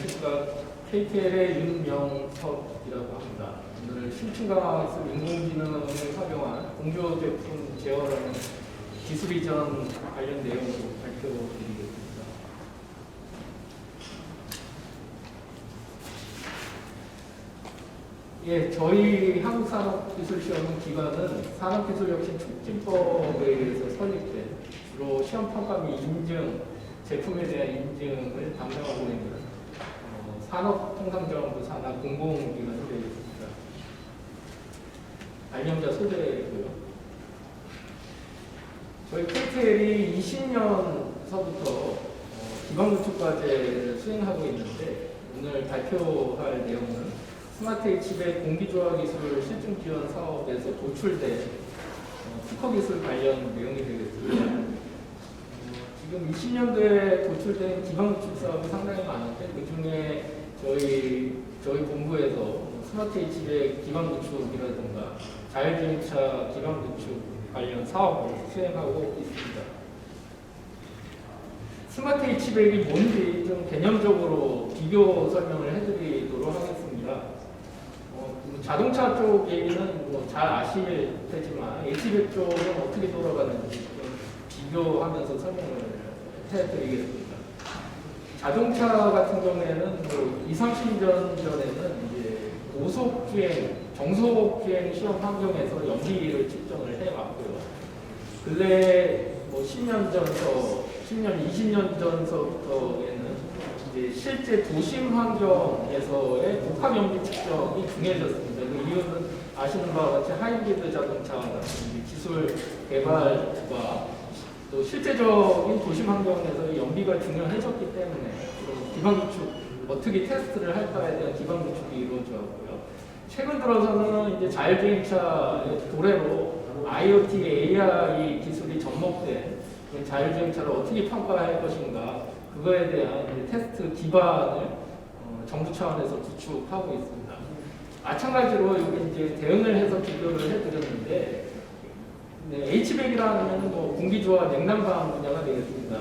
안녕하십니까. KTL의 윤명석이라고 합니다. 오늘 심층강학에서 인공지능을 활용한 공조 제품 제어라는 기술 이전 관련 내용을 발표드리겠습니다. 예, 저희 한국산업기술시험은 기관은 산업기술혁신촉진법에 의해서 설립된 주로 시험 평가 및 인증, 제품에 대한 인증을 담당하고 있는 어, 산업통상자원부 산하 공공기관이 되겠습니다. 발명자 소개고요. 저희 KTL이 20년서부터 어, 기반구축과제를 수행하고 있는데 오늘 발표할 내용은 스마트 H백 공기조화 기술 실증 지원 사업에서 도출된 어, 특허 기술 관련 내용이 되겠습니다. 어, 지금 20년도에 도출된 기반구축 사업이 상당히 많은데 그 중에 저희 저희 본부에서 뭐 스마트 H백 기반 구축이라든가 자율주행차 기반 구축 관련 사업을 수행하고 있습니다. 스마트 H백이 뭔지 좀 개념적으로 비교 설명을 해드리도록 하겠습니다. 어, 뭐 자동차 쪽 얘기는 뭐 잘 아실 테지만 H백 쪽은 어떻게 돌아가는지 좀 비교하면서 설명을 해드리겠습니다. 자동차 같은 경우에는 뭐 2, 30년 전에는 이제 고속 주행, 정속 주행 시험 환경에서 연비를 측정을 해왔고요. 근래 뭐 10년 전서, 10년, 20년 전서부터에는 이제 실제 도심 환경에서의 복합 연비 측정이 중요해졌습니다. 그 이유는 아시는 바와 같이 하이브리드 자동차 같은 기술 개발과 또 실제적인 도심 환경에서의 연비가 중요해졌기 때문에 기반 구축 어떻게 테스트를 할까에 대한 기반 구축이 이루어져 왔고요. 최근 들어서는 이제 자율주행차의 도래로 IoT, AI 기술이 접목된 그 자율주행차를 어떻게 평가할 것인가 그거에 대한 테스트 기반을 어, 정부 차원에서 구축하고 있습니다. 마찬가지로 여기 이제 대응을 해서 비교를 해드렸는데 네, H백이라는 뭐 공기조화 냉난방 분야가 되겠습니다.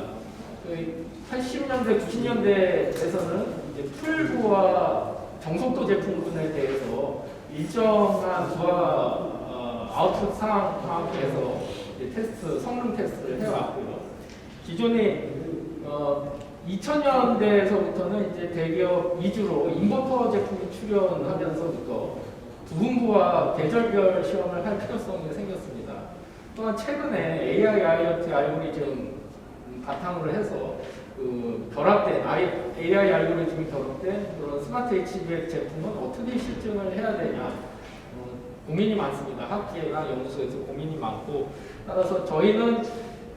그 80년대, 90년대에서는 이제 풀부와 정속도 제품군에 대해서 일정한 부하 어, 아웃풋 상황에서 이제 테스트, 성능 테스트를 해왔고요. 기존에 어, 2000년대에서부터는 이제 대기업 위주로 인버터 제품이 출현하면서부터 부분부와 계절별 시험을 할 필요성이 생겼습니다. 또한 최근에 AI, IoT 알고리즘 바탕으로 해서 그 결합된 AI 알고리즘이 결합된 그런 스마트 H백 제품은 어떻게 실증을 해야 되냐 어, 고민이 많습니다. 학계나 연구소에서 고민이 많고 따라서 저희는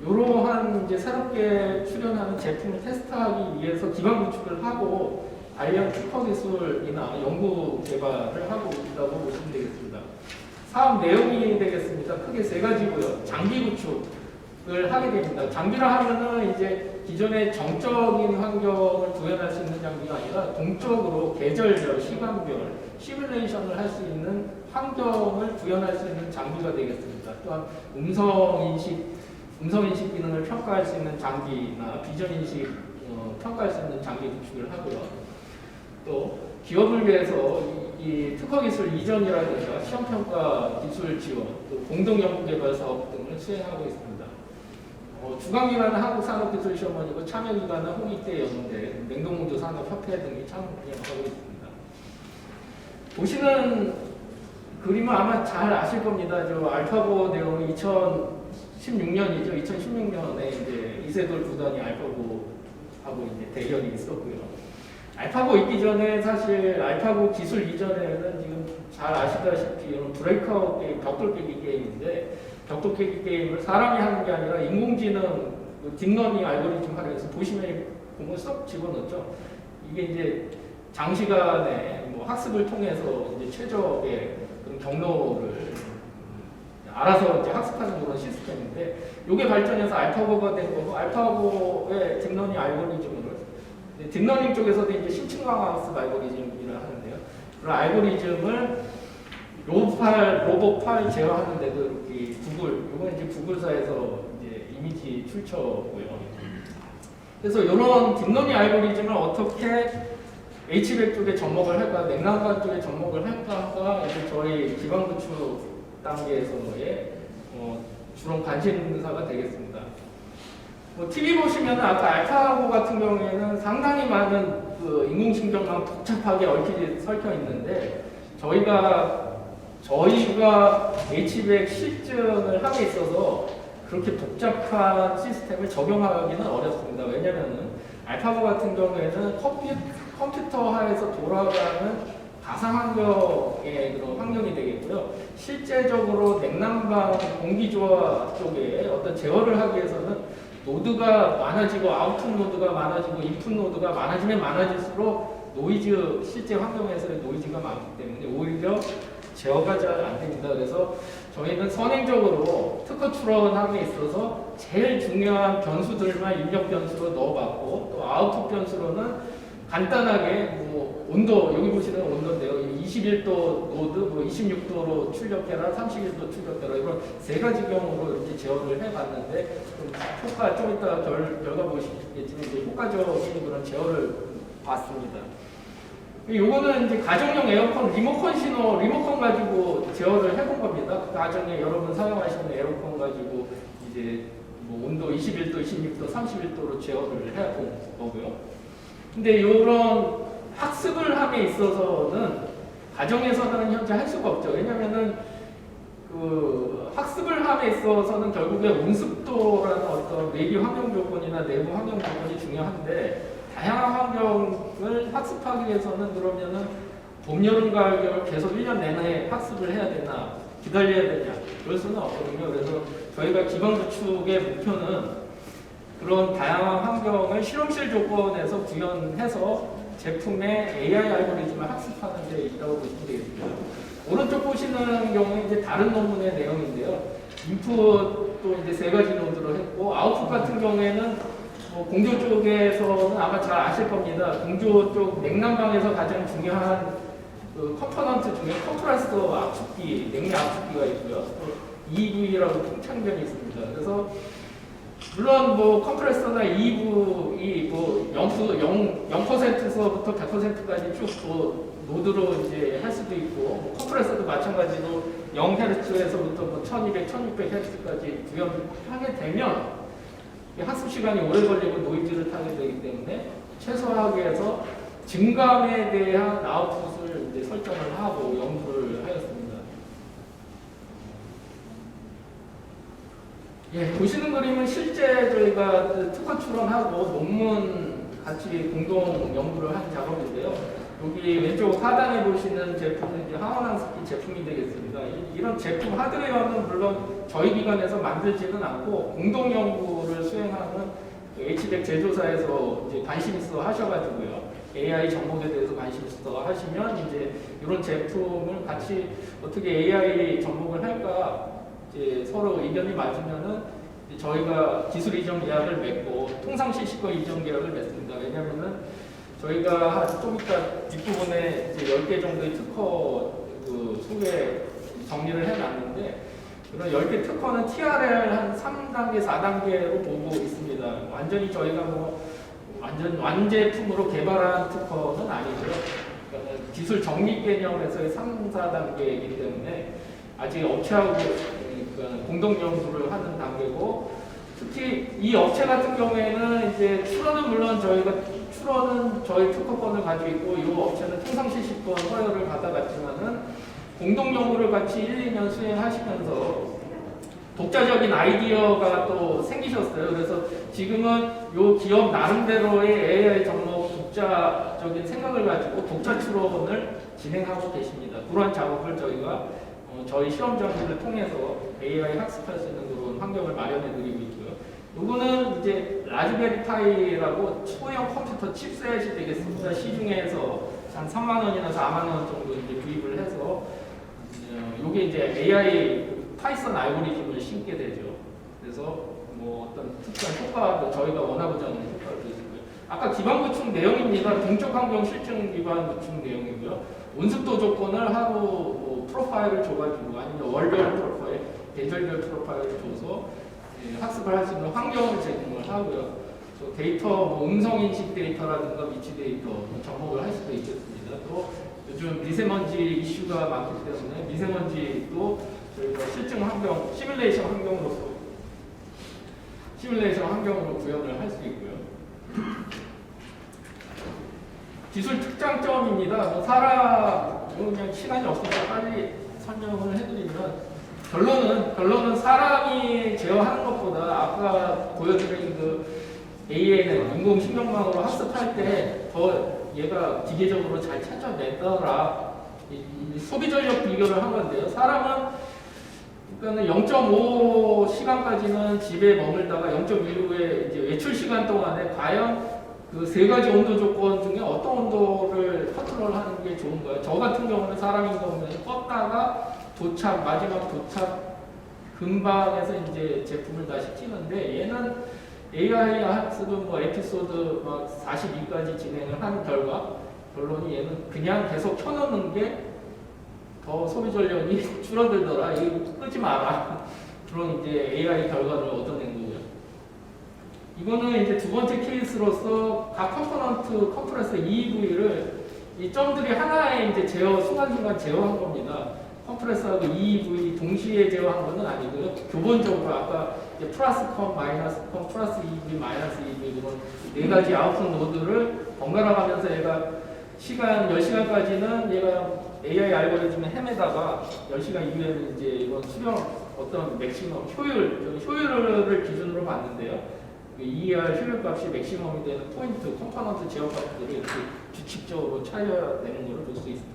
이러한 이제 새롭게 출현하는 제품을 테스트하기 위해서 기반 구축을 하고 관련 특허 기술이나 연구 개발을 하고 있다고 보시면 되겠습니다. 사업 내용이 되겠습니다. 크게 세 가지고요. 장비 구축을 하게 됩니다. 장비라 하면은 이제 기존의 정적인 환경을 구현할 수 있는 장비가 아니라 동적으로 계절별, 시간별 시뮬레이션을 할 수 있는 환경을 구현할 수 있는 장비가 되겠습니다. 또한 음성 인식, 음성 인식 기능을 평가할 수 있는 장비나 비전 인식 어, 평가할 수 있는 장비 구축을 하고요. 또 기업을 위해서 이, 이 특허 기술 이전이라든가 시험 평가 기술 지원, 또 공동 연구 개발 사업 등을 수행하고 있습니다. 어, 주관기관은 한국산업기술시험원이고 참여기관은 홍익대 연대, 냉동공조 산업협회 등이 참여하고 있습니다. 보시는 그림은 아마 잘 아실 겁니다. 저 알파고 내용이 2016년이죠. 2016년에 이제 이세돌 구단이 알파고하고 이제 대결이 있었고요. 알파고 있기 전에 사실 알파고 기술 이전에는 지금 잘 아시다시피 이런 브레이크아웃 게임, 벽돌 깨기 게임인데 벽돌 깨기 게임을 사람이 하는 게 아니라 인공지능 그 딥러닝 알고리즘 활용해서 보시면 공을 쏙 집어넣죠. 이게 이제 장시간에 뭐 학습을 통해서 이제 최적의 그런 경로를 알아서 이제 학습하는 그런 시스템인데 이게 발전해서 알파고가 된 거고 알파고의 딥러닝 알고리즘을 네, 딥러닝 쪽에서도 이제 심층 강화 학습 알고리즘이라 하는데요. 그런 알고리즘을 로봇팔, 로봇팔 제어하는데도 이렇게 구글, 이건 이제 구글사에서 이제 이미지 출처고요. 그래서 이런 딥러닝 알고리즘을 어떻게 H백 쪽에 접목을 할까, 냉난방 쪽에 접목을 할까가 이제 저희 기반구축 단계에서의 어, 주로 관심사가 되겠습니다. 뭐 TV 보시면 아까 알파고 같은 경우에는 상당히 많은 그 인공신경망 복잡하게 얽히게 설켜 있는데 저희가 저희가 H백 실증을 함에 있어서 그렇게 복잡한 시스템을 적용하기는 어렵습니다. 왜냐면은 알파고 같은 경우에는 컴퓨, 컴퓨터화에서 돌아가는 가상 환경의 그런 환경이 되겠고요. 실제적으로 냉난방 공기조화 쪽에 어떤 제어를 하기 위해서는 노드가 많아지고 아웃풋 노드가 많아지고 인풋 노드가 많아지면 많아질수록 노이즈 실제 환경에서의 노이즈가 많기 때문에 오히려 제어가 잘 안 됩니다. 그래서 저희는 선행적으로 특허 출원함에 있어서 제일 중요한 변수들만 입력 변수로 넣어봤고 또 아웃풋 변수로는 간단하게 뭐 온도 여기 보시는 온도인데요. 21도 노드, 뭐 26도로 출력해라, 31도 출력해라 이런 세 가지 경우로 이렇게 제어를 해봤는데 좀 효과 좀 이따 결, 결과 보시겠지만 이제 효과적인 그런 제어를 봤습니다. 요거는 이제 가정용 에어컨 리모컨 신호 리모컨 가지고 제어를 해본 겁니다. 그 가정에 여러분 사용하시는 에어컨 가지고 이제 뭐 온도 21도, 26도, 31도로 제어를 해본 거고요. 근데 이런 학습을 함에 있어서는 가정에서는 현재 할 수가 없죠. 왜냐면은 그 학습을 함에 있어서는 결국에 온습도라는 어떤 외기 환경 조건이나 내부 환경 조건이 중요한데 다양한 환경을 학습하기 위해서는 그러면은 봄, 여름, 가을, 겨울 계속 1년 내내 학습을 해야 되나 기다려야 되냐 그럴 수는 없거든요. 그래서 저희가 기반 구축의 목표는 그런 다양한 환경을 실험실 조건에서 구현해서 제품의 AI 알고리즘을 학습하는 데 있다고 보시면 되겠습니다. 오른쪽 보시는 경우는 이제 다른 논문의 내용인데요. 인풋도 이제 세 가지 노드로 했고 아웃풋 같은 경우에는 뭐 공조 쪽에서는 아마 잘 아실 겁니다. 공조 쪽 냉난방에서 가장 중요한 그 컴포넌트 중에 컴프레서 압축기, 냉매 압축기가 있고요. 또 EV라고 통창변이 있습니다. 그래서 물론 뭐 컴프레서나 EV 이뭐 0, 0, 0%서부터 100%까지 쭉뭐 노드로 이제 할 수도 있고 뭐 컴프레서도 마찬가지로 0Hz에서부터 뭐 1200, 1600Hz까지 구현하게 되면 이 학습 시간이 오래 걸리고 노이즈를 타게 되기 때문에 최소화하기 위해서 증감에 대한 아웃풋을 이제 설정을 하고 연구를 하였습니다. 예, 보시는 그림은 실제 저희가 그 특허 출원하고 논문 같이 공동 연구를 한 작업인데요. 여기 왼쪽 하단에 보시는 제품은 이제 하원항 스키 제품이 되겠습니다. 이- 이런 제품 하드웨어는 물론 저희 기관에서 만들지는 않고 공동 연구를 수행하는 그 H백 제조사에서 이제 관심 있어 하셔가지고요. AI 접목에 대해서 관심 있어 하시면 이제 이런 제품을 같이 어떻게 AI 접목을 할까 이제 서로 의견이 맞으면은 저희가 기술 이전 계약을 맺고 통상시 시거 이전 계약을 맺습니다. 왜냐면은 저희가 한좀 이따 뒷부분에 이제 10개 정도의 특허 그 소개 정리를 해놨는데 그런 10개 특허는 TRL 한 3단계, 4단계로 보고 있습니다. 완전히 저희가 뭐 완전 완제품으로 개발한 특허는 아니고요. 그러니까 기술 정립 개념에서의 3, 4단계이기 때문에 아직 업체하고 그러니까 공동 연구를 하는 단계고 특히 이 업체 같은 경우에는 이제 출원은 물론 저희가 출원은 저희 특허권을 가지고 있고 이 업체는 통상실시권 허여를 받아갔지만은 공동 연구를 같이 1, 2년 수행하시면서 독자적인 아이디어가 또 생기셨어요. 그래서 지금은 요 기업 나름대로의 AI 접목 독자적인 생각을 가지고 독자 출원을 진행하고 계십니다. 그러한 작업을 저희가 어, 저희 실험 전기를 통해서 AI 학습할 수 있는 그런 환경을 마련해 드리고 있고요. 요거는 이제 라즈베리 파이라고 소형 컴퓨터 칩셋이 되겠습니다. 시중에서 한 3만 원이나 4만 원 정도 이제 구입을 해서 어, 요게 이제 AI 파이썬 알고리즘을 심게 되죠. 그래서 뭐 어떤 특별한 효과도 저희가 원하고자 하는. 아까 기반 구축 내용입니다. 동적 환경 실증 기반 구축 내용이고요. 온습도 조건을 하루 뭐 프로파일을 줘가지고 아니면 월별 프로파일, 계절별 프로파일을 줘서 예, 학습을 할 수 있는 환경을 제공을 하고요. 또 데이터, 뭐 음성 인식 데이터라든가 위치 데이터 뭐 접목을 할 수도 있겠습니다. 또 요즘 미세먼지 이슈가 많기 때문에 미세먼지도 저희가 실증 환경, 시뮬레이션 환경으로서 시뮬레이션 환경으로 구현을 할 수 있고요. 기술 특장점입니다. 뭐 사람 이거 그냥 시간이 없어서 빨리 설명을 해드리면 결론은 결론은 사람이 제어하는 것보다 아까 보여드린 그 AI는 인공 신경망으로 학습할 때 더 얘가 기계적으로 잘 찾아내더라. 소비 전력 비교를 한 건데요. 사람은 그러니까는 0.5 시간까지는 집에 머물다가 0.1후에 이제 외출 시간 동안에 과연 그 세 가지 온도 조건 중에 어떤 온도를 컨트롤하는 게 좋은가요? 저 같은 경우는 사람인 경우는 껐다가 도착 마지막 도착 근방에서 이제 제품을 다시 찌는데 얘는 AI 학습은 뭐 에피소드 막 42까지 진행을 한 결과 결론이 얘는 그냥 계속 켜놓는 게 더 소비 전력이 줄어들더라. 이거 끄지 마라. 그런 이제 AI 결과를 얻어낸 거고요. 이거는 이제 두 번째 케이스로서 각 컴포넌트 컴프레서 EEV를 이 점들이 하나에 이제 제어 순간순간 제어한 겁니다. 컴프레서하고 EEV 동시에 제어한 거는 아니고요. 교본적으로 아까 이제 플러스 컴, 마이너스 컴, 플러스 EEV, 마이너스 EEV 이런 네 가지 아웃풋 노드를 번갈아 가면서 얘가 시간 10시간까지는 얘가 AI 알고리즘을 헤매다가 10시간 이후에는 이제 이건 수령 어떤 맥시멈 효율, 효율을 기준으로 봤는데요. 그 ER 효율 값이 맥시멈이 되는 포인트, 컴포넌트 제어 값들을 이렇게 규칙적으로 찾아내는 것을 볼 수 있습니다.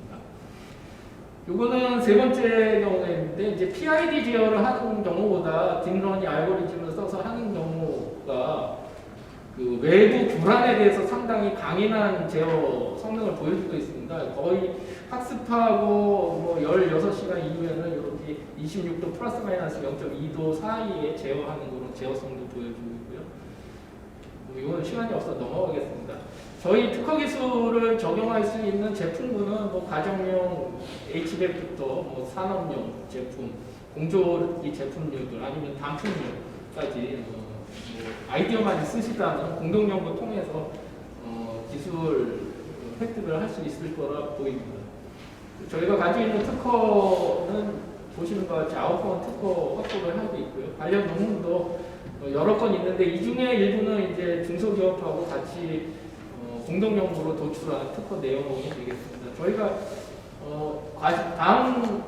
요거는 세 번째 경우인데 이제 PID 제어를 하는 경우보다 딥러닝 알고리즘을 써서 하는 경우가 그 외부 교란에 대해서 상당히 강인한 제어 성능을 보여주고 있습니다. 거의 학습하고 뭐 16시간 이후에는 이렇게 26도 플러스 마이너스 0.2도 사이에 제어하는 그런 제어성도 보여주고 있고요. 뭐 이거는 시간이 없어서 넘어가겠습니다. 저희 특허 기술을 적용할 수 있는 제품군은 뭐 가정용 HVAC부터 뭐 산업용 제품, 공조기 제품류들 아니면 단품류까지 어, 뭐 아이디어만 있으시다면 공동 연구 통해서 어, 기술 획득을 할 수 있을 거라 보입니다. 저희가 가지고 있는 특허는 보시는 것 같이 아홉 건 특허 확보를 하고 있고요. 관련 논문도 어, 여러 건 있는데 이 중에 일부는 이제 중소기업하고 같이 어, 공동 연구로 도출한 특허 내용이 되겠습니다. 저희가 어, 과- 다음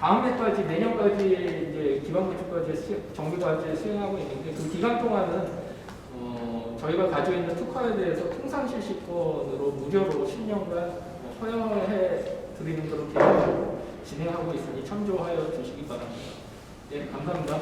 다음 해까지 내년까지 이제 기반 구축까지 시- 정비과제 수행하고 있는데 그 기간 동안은 어, 저희가 가지고 있는 특허에 대해서 통상 실시권으로 무료로 10년간 허용해 드리는 그런 계획을 진행하고 있으니 참조하여 주시기 바랍니다. 네, 감사합니다.